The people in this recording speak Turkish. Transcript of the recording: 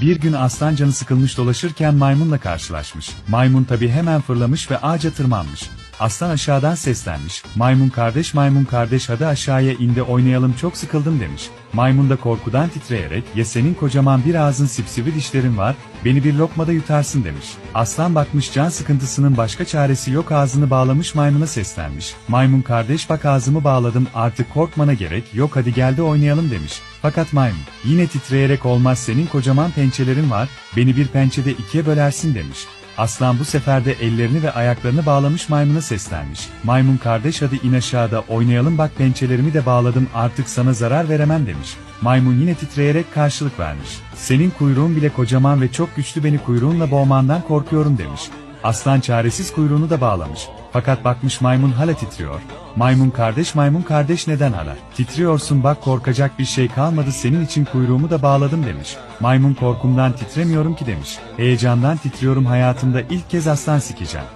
Bir gün aslan canı sıkılmış dolaşırken maymunla karşılaşmış. Maymun tabi hemen fırlamış ve ağaca tırmanmış. Aslan aşağıdan seslenmiş. Maymun kardeş maymun kardeş hadi aşağıya indi oynayalım çok sıkıldım demiş. Maymun da korkudan titreyerek ya senin kocaman bir ağzın sipsivi dişlerin var, beni bir lokmada yutarsın demiş. Aslan bakmış can sıkıntısının başka çaresi yok ağzını bağlamış maymuna seslenmiş. Maymun kardeş bak ağzımı bağladım artık korkmana gerek yok hadi gel de oynayalım demiş. Fakat maymun yine titreyerek olmaz senin kocaman pençelerin var, beni bir pençede ikiye bölersin demiş. Aslan bu sefer de ellerini ve ayaklarını bağlamış maymuna seslenmiş. Maymun kardeş hadi in aşağıda oynayalım bak pençelerimi de bağladım artık sana zarar veremem demiş. Maymun yine titreyerek karşılık vermiş. Senin kuyruğun bile kocaman ve çok güçlü beni kuyruğunla boğmandan korkuyorum demiş. Aslan çaresiz kuyruğunu da bağlamış. Fakat bakmış maymun hala titriyor. Maymun kardeş maymun kardeş neden hala? Titriyorsun bak korkacak bir şey kalmadı senin için kuyruğumu da bağladım demiş. Maymun korkumdan titremiyorum ki demiş. Heyecandan titriyorum hayatımda ilk kez aslan sikeceğim.